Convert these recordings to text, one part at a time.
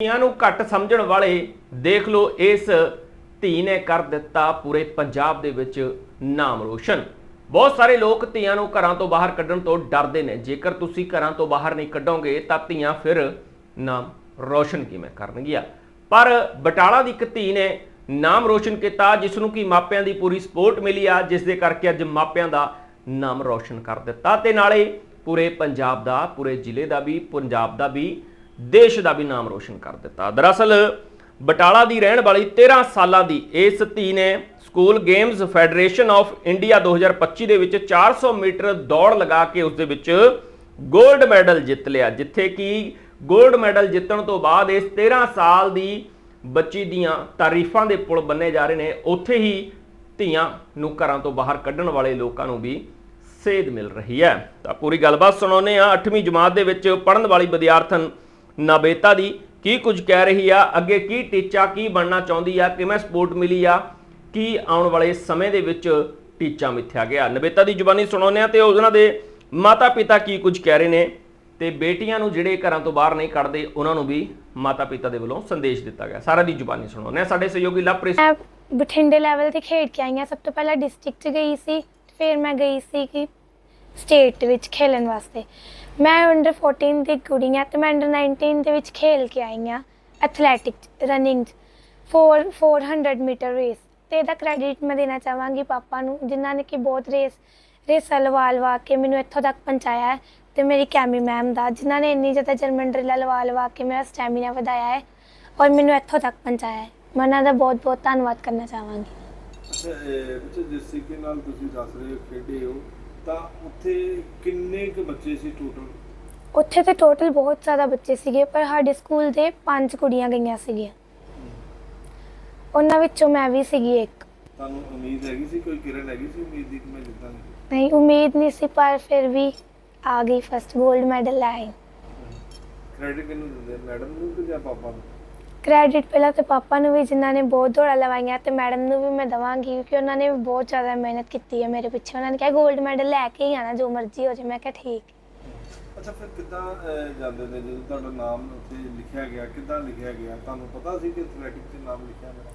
ਧੀਆਂ ਨੂੰ ਘੱਟ ਸਮਝਣ ਵਾਲੇ ਦੇਖ ਲਓ, ਇਸ ਧੀ ਨੇ ਕਰ ਦਿੱਤਾ ਪੂਰੇ ਪੰਜਾਬ ਦੇ ਵਿੱਚ ਨਾਮ ਰੋਸ਼ਨ। ਬਹੁਤ ਸਾਰੇ ਲੋਕ ਧੀਆਂ ਨੂੰ ਘਰਾਂ ਤੋਂ ਬਾਹਰ ਕੱਢਣ ਤੋਂ ਡਰਦੇ ਨੇ। ਜੇਕਰ ਤੁਸੀਂ ਘਰਾਂ ਤੋਂ ਬਾਹਰ ਨਹੀਂ ਕੱਢੋਗੇ, ਤਾਂ ਧੀਆਂ ਫਿਰ ਨਾਮ ਰੋਸ਼ਨ ਕਿਵੇਂ ਕਰਨਗੀਆਂ? ਪਰ ਬਟਾਲਾ ਦੀ ਇੱਕ ਧੀ ਨੇ ਨਾਮ ਰੋਸ਼ਨ ਕੀਤਾ, ਜਿਸ ਨੂੰ ਕਿ ਮਾਪਿਆਂ ਦੀ ਪੂਰੀ ਸਪੋਰਟ ਮਿਲੀ ਆ, ਜਿਸ ਦੇ ਕਰਕੇ ਅੱਜ ਮਾਪਿਆਂ ਦਾ ਨਾਮ ਰੋਸ਼ਨ ਕਰ ਦਿੱਤਾ। ਤੇ ਨਾਲੇ ਪੂਰੇ ਪੰਜਾਬ ਦਾ, ਪੂਰੇ ਜ਼ਿਲ੍ਹੇ ਦਾ ਵੀ, ਪੰਜਾਬ ਦਾ ਵੀ ਦੇਸ਼ ਦਾ ਵੀ ਨਾਮ ਰੋਸ਼ਨ ਕਰ ਦਿੱਤਾ। ਦਰਅਸਲ, ਬਟਾਲਾ ਦੀ ਰਹਿਣ ਵਾਲੀ 13 ਸਾਲਾਂ ਦੀ ਇਸ ਧੀ ਨੇ school games federation of India 2025 ਦੇ ਵਿੱਚ 400 ਮੀਟਰ ਦੌੜ ਲਗਾ ਕੇ ਉਸ ਦੇ ਵਿੱਚ 골ਡ ਮੈਡਲ ਜਿੱਤ ਲਿਆ, ਜਿੱਥੇ ਕਿ 골ਡ ਮੈਡਲ ਜਿੱਤਣ ਤੋਂ ਬਾਅਦ ਇਸ 13 ਸਾਲ ਦੀ ਬੱਚੀ ਦੀਆਂ ਤਾਰੀਫਾਂ ਦੇ ਪੁਲ ਬੰਨੇ ਜਾ ਰਹੇ ਨੇ। ਉੱਥੇ ਹੀ ਧੀਆਂ ਨੂੰ ਘਰਾਂ ਤੋਂ ਬਾਹਰ ਕੱਢਣ ਵਾਲੇ ਲੋਕਾਂ ਨੂੰ ਵੀ ਸੇਧ ਮਿਲ ਰਹੀ ਹੈ। ਤਾਂ ਪੂਰੀ ਗੱਲਬਾਤ ਸੁਣਾਉਂਦੇ ਆ 8ਵੀਂ ਜਮਾਤ ਦੇ ਵਿੱਚ ਪੜ੍ਹਨ ਵਾਲੀ ਵਿਦਿਆਰਥਣ ਨਬੇਤਾ ਦੀ, ਕੀ ਕੁਝ ਕਹਿ ਰਹੀ ਆ, ਅੱਗੇ ਕੀ ਟੀਚਾ, ਕੀ ਬਣਨਾ ਚਾਹੁੰਦੀ ਆ, ਕਿਵੇਂ ਸਪੋਰਟ ਮਿਲੀ ਆ, ਕੀ ਆਉਣ ਵਾਲੇ ਸਮੇਂ ਦੇ ਵਿੱਚ ਟੀਚਾ ਮਿੱਥਿਆ ਗਿਆ। ਨਬੇਤਾ ਦੀ ਜ਼ੁਬਾਨੀ ਸੁਣਾਉਂਦੇ ਆ ਤੇ ਉਹਨਾਂ ਦੇ ਮਾਤਾ ਪਿਤਾ ਕੀ ਕੁਝ ਕਹਿ ਰਹੇ ਨੇ ਤੇ ਬੇਟੀਆਂ ਨੂੰ ਜਿਹੜੇ ਘਰਾਂ ਤੋਂ ਬਾਹਰ ਨਹੀਂ ਕੱਢਦੇ, ਉਹਨਾਂ ਨੂੰ ਵੀ ਮਾਤਾ ਪਿਤਾ ਦੇ ਵੱਲੋਂ ਸੰਦੇਸ਼ ਦਿੱਤਾ ਗਿਆ। ਸਾਰਾ ਦੀ ਜ਼ੁਬਾਨੀ ਸੁਣਾਉਂਦੇ ਆ। ਸਾਡੇ ਸਹਿਯੋਗੀ ਲਵਪ੍ਰੀਤ ਬਠਿੰਡੇ ਲੈਵਲ ਤੇ ਖੇਡ ਕੇ ਆਈ ਹਾਂ। ਸਭ ਤੋਂ ਪਹਿਲਾਂ ਡਿਸਟ੍ਰਿਕਟ 'ਚ ਗਈ ਸੀ, ਫਿਰ ਮੈਂ ਗਈ ਸੀ ਕਿ ਸਟੇਟ ਵਿੱਚ ਖੇਲਣ ਵਾਸਤੇ। ਮੈਂ ਅੰਡਰ 14 ਦੀ ਕੁੜੀ ਹਾਂ ਤੇ ਮੈਂ ਅੰਡਰ 19 ਦੇ ਵਿੱਚ ਖੇਲ ਕੇ ਆਈ ਹਾਂ ਐਥਲੈਟਿਕ ਰਨਿੰਗ 4 400 ਮੀਟਰ ਰੇਸ ਤੇ ਇਹਦਾ ਕ੍ਰੈਡਿਟ ਮੈਂ ਦੇਣਾ ਚਾਹਾਂਗੀ ਪਾਪਾ ਨੂੰ, ਜਿਨ੍ਹਾਂ ਨੇ ਕਿ ਬਹੁਤ ਰੇਸ ਰੇਸਾਂ ਲਵਾ ਲਵਾ ਕੇ ਮੈਨੂੰ ਇੱਥੋਂ ਤੱਕ ਪਹੁੰਚਾਇਆ ਹੈ ਤੇ ਮੇਰੀ ਕੈਮੀ ਮੈਮ ਦਾ, ਜਿਨ੍ਹਾਂ ਨੇ ਇੰਨੀ ਜ਼ਿਆਦਾ ਜਰਮਨ ਡਰਿੱਲਾਂ ਲਵਾ ਲਵਾ ਕੇ ਮੇਰਾ ਸਟੈਮਿਨਾ ਵਧਾਇਆ ਹੈ ਔਰ ਮੈਨੂੰ ਇੱਥੋਂ ਤੱਕ ਪਹੁੰਚਾਇਆ ਹੈ। ਮੈਂ ਉਹਨਾਂ ਦਾ ਬਹੁਤ ਬਹੁਤ ਧੰਨਵਾਦ ਕਰਨਾ ਚਾਹਾਂਗੀ। ਅੱਛਾ, ਇਹ ਵਿੱਚ ਜਿਸ ਤਰੀਕੇ ਨਾਲ ਤੁਸੀਂ ਦੱਸ ਰਹੇ ਹੋ ਖੇਡੇ ਹੋ? ਤਾਂ ਉੱਥੇ ਕਿੰਨੇ ਕੁ ਬੱਚੇ ਸੀ ਟੋਟਲ ਉੱਥੇ ਤੇ ਟੋਟਲ ਬਹੁਤ ਜ਼ਿਆਦਾ ਬੱਚੇ ਸੀਗੇ ਪਰ ਸਾਡੇ ਸਕੂਲ ਦੇ ਪੰਜ ਕੁੜੀਆਂ ਗਈਆਂ ਸੀਗੀਆਂ। ਉਹਨਾਂ ਵਿੱਚੋਂ ਮੈਂ ਵੀ ਸੀਗੀ ਇੱਕ। ਤੁਹਾਨੂੰ ਉਮੀਦ ਹੈਗੀ ਸੀ ਕੋਈ ਕਿਰਨ ਹੈਗੀ ਸੀ ਉਮੀਦ ਦੀ ਕਿ ਮੈਂ ਜਿੱਤਾਂਗੀ ਨਹੀਂ ਉਮੀਦ ਨਹੀਂ ਸੀ ਪਰ ਫਿਰ ਵੀ ਆ ਗਈ ਫਸਟ 골ਡ ਮੈਡਲ ਲੈ ਆਈ। ਕ੍ਰੈਡਿਟ ਕਿਹਨੂੰ ਦਿੰਦੇ ਮੈਡਮ ਨੂੰ ਕਿ ਜਾਂ ਪਾਪਾ ਨੂੰ? ਕ੍ਰੈਡਿਟ ਪਹਿਲਾਂ ਤੇ ਪਾਪਾ ਨੂੰ ਵੀ ਜਿਨ੍ਹਾਂ ਨੇ ਬਹੁਤ ਦੌੜਾਂ ਲਵਾਈਆਂ ਤੇ ਮੈਡਮ ਨੂੰ ਵੀ ਮੈਂ ਦਵਾਂਗੀ ਕਿਉਂਕਿ ਉਹਨਾਂ ਨੇ ਬਹੁਤ ਜ਼ਿਆਦਾ ਮਿਹਨਤ ਕੀਤੀ ਹੈ ਮੇਰੇ ਪਿੱਛੇ। ਉਹਨਾਂ ਨੇ ਕਿਹਾ 골ਡ ਮੈਡਲ ਲੈ ਕੇ ਹੀ ਆਣਾ ਜੋ ਮਰਜ਼ੀ ਹੋ ਜਾਏ। ਮੈਂ ਕਿਹਾ ਠੀਕ। ਅੱਛਾ ਫਿਰ ਕਿੱਦਾਂ ਜਾਂਦੇ ਨੇ? ਜਦੋਂ ਤੁਹਾਡਾ ਨਾਮ ਉੱਥੇ ਲਿਖਿਆ ਗਿਆ ਕਿੱਦਾਂ ਲਿਖਿਆ ਗਿਆ? ਤੁਹਾਨੂੰ ਪਤਾ ਸੀ ਕਿ ਐਥਲੈਟਿਕ 'ਚ ਨਾਮ ਲਿਖਿਆ ਮੇਰਾ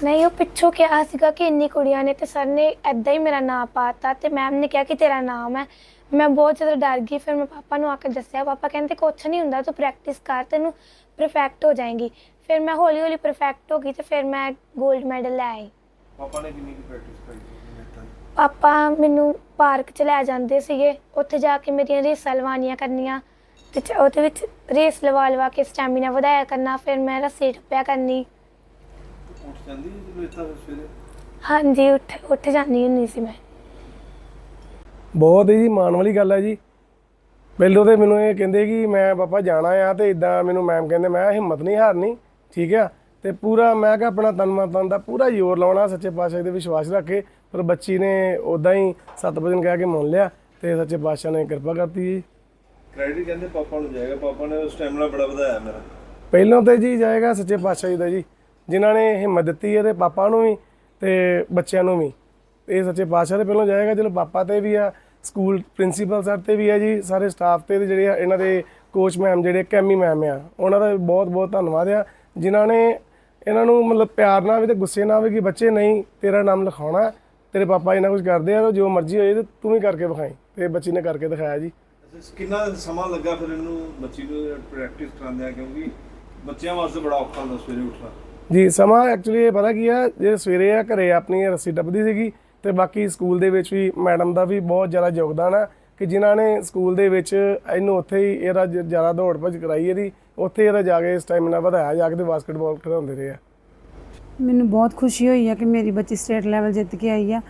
ਨਹੀਂ ਉਹ ਪਿੱਛੋਂ ਕਿਹਾ ਸੀਗਾ ਕਿ ਇੰਨੀ ਕੁੜੀਆਂ ਨੇ ਤੇ ਸਰ ਨੇ ਐਦਾਂ ਹੀ ਮੇਰਾ ਨਾਮ ਪਾਤਾ ਤੇ ਮੈਮ ਨੇ ਕਿਹਾ ਕਿ ਤੇਰਾ ਨਾਮ ਹੈ। ਮੈਂ ਬਹੁਤ ਜ਼ਿਆਦਾ ਡਰ ਗਈ। ਫਿਰ ਮੈਂ ਪਾਪਾ ਨੂੰ ਆ ਕੇ ਦੱਸਿਆ ਪਾਪਾ ਕਹਿੰਦੇ ਕੁਛ ਨਹੀਂ ਹੁੰਦਾ ਤੂੰ ਪ੍ਰੈਕਟਿਸ ਕਰ ਤੈਨੂੰ ਪਰਫੈਕਟ ਹੋ ਜਾਏਗੀ। ਫਿਰ ਮੈਂ ਹੌਲੀ ਹੌਲੀ ਪਰਫੈਕਟ ਹੋ ਗਈ ਤੇ ਫਿਰ ਮੈਂ 골ਡ ਮੈਡਲ ਲੈ ਆਈ। ਪਾਪਾ ਨੇ ਕਿੰਨੀ ਕੁ ਪ੍ਰੈਕਟਿਸ ਕਰਾਈ ਸੀ ਮੈਥਾਂ ਦੀ ਪਾਪਾ ਮੈਨੂੰ ਪਾਰਕ 'ਚ ਲੈ ਜਾਂਦੇ ਸੀਗੇ ਉੱਥੇ ਜਾ ਕੇ ਮੇਰੀਆਂ ਰੇਸਾਂ ਲਵਾਉਣੀਆਂ ਕਰਨੀਆਂ ਤੇ ਚ- ਉਹਦੇ ਵਿੱਚ ਰੇਸ ਲਵਾ ਲਵਾ ਕੇ ਸਟੈਮਿਨਾ ਵਧਾਇਆ ਕਰਨਾ ਫਿਰ ਮੈਂ ਰੱਸੀ ਟੱਪਿਆ ਕਰਨੀ। ਉੱਠ ਜਾਂਦੀ ਸੀ ਜਦੋਂ ਇੱਥਾ ਫਿਰ ਸਵੇਰੇ? ਹਾਂਜੀ ਉੱਠ ਉੱਠ ਜਾਂਦੀ ਹੁੰਦੀ ਸੀ ਮੈਂ। ਬਹੁਤ ਹੀ ਮਾਣ ਵਾਲੀ ਗੱਲ ਹੈ ਜੀ। ਪਹਿਲੋਂ ਤੇ ਮੈਨੂੰ ਇਹ ਕਹਿੰਦੇ ਕਿ ਮੈਂ ਪਾਪਾ ਜਾਣਾ ਆ ਤੇ ਇਦਾਂ ਮੈਨੂੰ ਮੈਮ ਕਹਿੰਦੇ ਮੈਂ ਹਿੰਮਤ ਨਹੀਂ ਹਾਰਨੀ। ਠੀਕ ਆ? ਤੇ ਪੂਰਾ ਮੈਂ ਕਿਹਾ ਆਪਣਾ ਤਨ ਮਨ ਧਨ ਦਾ ਪੂਰਾ ਜ਼ੋਰ ਲਾਉਣਾ ਸੱਚੇ ਪਾਤਸ਼ਾਹ ਦੇ ਵਿਸ਼ਵਾਸ ਰੱਖ ਕੇ। ਪਰ ਬੱਚੀ ਨੇ ਉਦਾਂ ਹੀ ਸੱਤ ਵਜਨ ਕਹਿ ਕੇ ਮੰਨ ਲਿਆ ਤੇ ਸੱਚੇ ਪਾਤਸ਼ਾਹ ਨੇ ਕਿਰਪਾ ਕਰਤੀ ਜੀ। ਕ੍ਰੈਡਿਟ ਕਹਿੰਦੇ ਪਾਪਾ ਨੂੰ ਜਾਏਗਾ। ਪਾਪਾ ਨੇ ਸਟੈਮਿਨਾ ਬੜਾ ਵਧਾਇਆ ਮੇਰਾ। ਪਹਿਲੋਂ ਤੇ ਜੀ ਜਾਏਗਾ ਸੱਚੇ ਪਾਤਸ਼ਾਹ ਜੀ ਦਾ ਜੀ। ਜਿਨ੍ਹਾਂ ਨੇ ਹਿੰਮਤ ਦਿੱਤੀ ਹੈ ਤੇ ਪਾਪਾ ਨੂੰ ਵੀ ਤੇ ਬੱਚਿਆਂ ਨੂੰ ਵੀ। ਇਹ ਸੱਚੇ ਪਾਤਸ਼ਾਹ ਦੇ ਪਹਿਲੋਂ ਜਾਏਗਾ। ਚਲੋ ਪਾਪਾ ਤੇ ਵੀ ਆ ਸਕੂਲ ਪ੍ਰਿੰਸੀਪਲ ਸਰ ਤੇ ਵੀ ਆ ਜੀ। ਸਾਰੇ ਸਟਾਫ ਤੇ ਜਿਹੜੇ ਇਹਨਾਂ ਦੇ ਕੋਚ ਮੈਮ ਜਿਹੜੇ ਕੈਮੀ ਮੈਮ ਆ ਉਹਨਾਂ ਦਾ ਬਹੁਤ ਬਹੁਤ ਧੰਨਵਾਦ ਆ। ਜਿਨ੍ਹਾਂ ਨੇ ਇਹਨਾਂ ਨੂੰ ਮਤਲਬ ਪਿਆਰ ਨਾਲ ਵੀ ਤੇ ਗੁੱਸੇ ਨਾਲ ਵੀ ਕਿ ਬੱਚੇ ਨਹੀਂ ਤੇਰਾ ਨਾਮ ਲਿਖਾਉਣਾ ਤੇਰੇ ਪਾਪਾ ਇਹਨਾਂ ਕੁਝ ਕਰਦੇ ਆ ਜੋ ਮਰਜ਼ੀ ਹੋਏ ਤੇ ਤੂੰ ਵੀ ਕਰਕੇ ਵਿਖਾਈ ਤੇ ਬੱਚੀ ਨੇ ਕਰਕੇ ਦਿਖਾਇਆ ਜੀ। ਕਿੰਨਾ ਸਮਾਂ ਲੱਗਾ ਫਿਰ ਇਹਨੂੰ ਬੱਚੀ ਨੂੰ ਪ੍ਰੈਕਟਿਸ ਕਰਾਉਂਦੇ ਆ? ਕਿਉਂਕਿ ਬੱਚਿਆਂ ਵਾਸਤੇ ਬੜਾ ਔਖਾ ਹੁੰਦਾ ਸਵੇਰੇ ਉੱਠਣਾ। ਜੀ ਸਮਾਂ ਐਕਚੁਅਲੀ ਇਹ ਪਤਾ ਕੀ ਆ ਜੇ ਸਵੇਰੇ ਆ ਘਰੇ ਆਪਣੀ ਰੱਸੀ ਟੱਪਦੀ ਸੀਗੀ ਤੇ ਬਾਕੀ ਸਕੂਲ ਦੇ ਵਿੱਚ ਵੀ ਮੈਡਮ ਦਾ ਵੀ ਬਹੁਤ ਜ਼ਿਆਦਾ ਯੋਗਦਾਨ ਆ। ਕਿ ਜਿਨ੍ਹਾਂ ਨੇ ਸਕੂਲ ਦੇ ਵਿੱਚ ਇਹਨੂੰ ਉੱਥੇ ਹੀ ਇਹਦਾ ਜ਼ਿਆਦਾ ਦੌੜ ਭੱਜ ਕਰਾਈ ਇਹਦੀ, ਉੱਥੇ ਇਹਦਾ ਜਾ ਕੇ ਸਟੈਮਿਨਾ ਵਧਾਇਆ, ਜਾ ਕੇ ਤੇ ਬਾਸਕਟਬਾਲ ਖਿਡਾਉਂਦੇ ਰਹੇ ਆ। ਮੈਨੂੰ ਬਹੁਤ ਖੁਸ਼ੀ ਹੋਈ ਹੈ ਕਿ ਮੇਰੀ ਬੱਚੀ ਸਟੇਟ ਲੈਵਲ ਜਿੱਤ ਕੇ ਆਈ ਆ।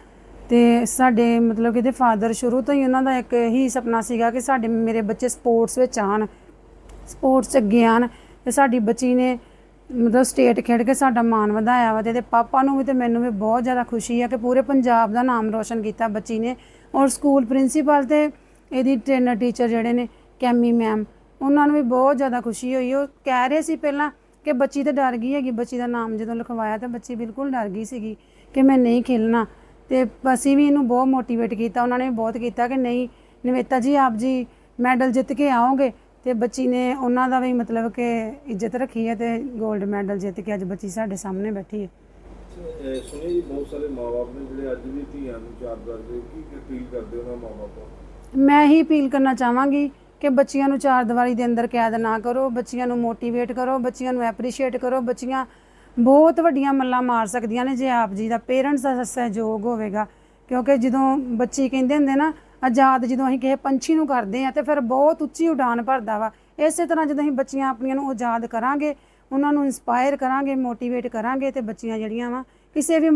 ਤੇ ਸਾਡੇ ਮਤਲਬ ਕਿ ਇਹਦੇ ਫਾਦਰ ਸ਼ੁਰੂ ਤੋਂ ਹੀ ਉਹਨਾਂ ਦਾ ਇੱਕ ਹੀ ਸੁਪਨਾ ਸੀਗਾ ਕਿ ਸਾਡੇ ਮੇਰੇ ਬੱਚੇ ਸਪੋਰਟਸ ਵਿੱਚ ਆਣ ਸਪੋਰਟਸ ਅੱਗੇ ਆਣ ਤੇ ਸਾਡੀ ਬੱਚੀ ਨੇ ਮਤਲਬ ਸਟੇਟ ਖੇਡ ਕੇ ਸਾਡਾ ਮਾਣ ਵਧਾਇਆ ਵਾ ਤੇ ਇਹਦੇ ਪਾਪਾ ਨੂੰ ਵੀ ਤੇ ਮੈਨੂੰ ਵੀ ਬਹੁਤ ਜ਼ਿਆਦਾ ਖੁਸ਼ੀ ਆ ਕਿ ਪੂਰੇ ਪੰਜਾਬ ਦਾ ਨਾਮ ਰੋਸ਼ਨ ਕੀਤਾ ਬੱਚੀ ਨੇ। ਔਰ ਸਕੂਲ ਪ੍ਰਿੰਸੀਪਲ ਤੇ ਇਹਦੀ ਟ੍ਰੇਨਰ ਟੀਚਰ ਜਿਹੜੇ ਨੇ, ਕੈਮੀ ਮੈਮ, ਉਹਨਾਂ ਨੂੰ ਵੀ ਬਹੁਤ ਜ਼ਿਆਦਾ ਖੁਸ਼ੀ ਹੋਈ। ਉਹ ਕਹਿ ਰਹੇ ਸੀ ਪਹਿਲਾਂ ਕਿ ਬੱਚੀ ਤਾਂ ਡਰ ਗਈ ਹੈਗੀ, ਬੱਚੀ ਦਾ ਨਾਮ ਜਦੋਂ ਲਿਖਵਾਇਆ ਤਾਂ ਬੱਚੀ ਬਿਲਕੁਲ ਡਰ ਗਈ ਸੀਗੀ ਕਿ ਮੈਂ ਨਹੀਂ ਖੇਲਣਾ। ਤੇ ਅਸੀਂ ਵੀ ਇਹਨੂੰ ਬਹੁਤ ਮੋਟੀਵੇਟ ਕੀਤਾ, ਉਹਨਾਂ ਨੇ ਵੀ ਬਹੁਤ ਕੀਤਾ ਕਿ ਨਹੀਂ, ਨਿਵੇਤਾ ਜੀ, ਆਪ ਜੀ ਮੈਡਲ ਜਿੱਤ ਕੇ ਆਓਗੇ ਤੇ ਬੱਚੀ ਨੇ ਉਹਨਾਂ ਦਾ ਵੀ ਮਤਲਬ ਕਿ ਇੱਜ਼ਤ ਰੱਖੀ ਹੈ ਤੇ 골ਡ ਮੈਡਲ ਜਿੱਤ ਕੇ ਅੱਜ ਬੱਚੀ ਸਾਡੇ ਸਾਹਮਣੇ ਬੈਠੀ ਹੈ। ਸੁਣੀ ਜੀ, ਬਹੁਤ ਸਾਰੇ ਮਾਪੇ ਨੇ ਜਿਹੜੇ ਅੱਜ ਵੀ ਧੀਆਂ ਨੂੰ ਚਾਰ ਕਰਦੇ ਕੀ ਅਪੀਲ ਕਰਦੇ ਉਹਨਾਂ ਮਾਪਿਆਂ ਮੈਂ ਹੀ ਅਪੀਲ ਕਰਨਾ ਚਾਹਾਂਗੀ ਕਿ ਬੱਚੀਆਂ ਨੂੰ ਚਾਰ ਦੀਵਾਰੀ ਦੇ ਅੰਦਰ ਕੈਦ ਨਾ ਕਰੋ, ਬੱਚੀਆਂ ਨੂੰ ਮੋਟੀਵੇਟ ਕਰੋ, ਬੱਚੀਆਂ ਨੂੰ ਐਪਰੀਸ਼ੀਏਟ ਕਰੋ, ਬੱਚੀਆਂ ਬਹੁਤ ਵੱਡੀਆਂ ਮੱਲਾਂ ਮਾਰ ਸਕਦੀਆਂ ਨੇ ਜੇ ਆਪ ਜੀ ਦਾ ਪੇਰੈਂਟਸ ਦਾ ਸਹਿਯੋਗ ਹੋਵੇਗਾ। ਕਿਉਂਕਿ ਜਦੋਂ ਬੱਚੀ ਕਹਿੰਦੇ ਹੁੰਦੇ ਨਾ, ਆਜ਼ਾਦ ਜਦੋਂ ਅਸੀਂ ਕਿਸੇ ਪੰਛੀ ਨੂੰ ਕਰਦੇ ਆ ਤੇ ਫਿਰ ਬਹੁਤ ਉੱਚੀ ਉਡਾਨ ਭਰਦਾ ਵਾ। ਇਸੇ ਤਰ੍ਹਾਂ ਜਦੋਂ ਅਸੀਂ ਬੱਚੀਆਂ ਆਪਣੀਆਂ ਨੂੰ ਆਜ਼ਾਦ ਕਰਾਂਗੇ ਉਹਨਾਂ ਨੂੰ ਇਨਸਪਾਇਰ ਕਰਾਂਗੇ ਮੋਟੀਵੇਟ ਕਰਾਂਗੇ ਤੇ ਬੱਚੀਆਂ ਜਿਹੜੀਆਂ ਵਾ ਕਿਸੇ ਵੀ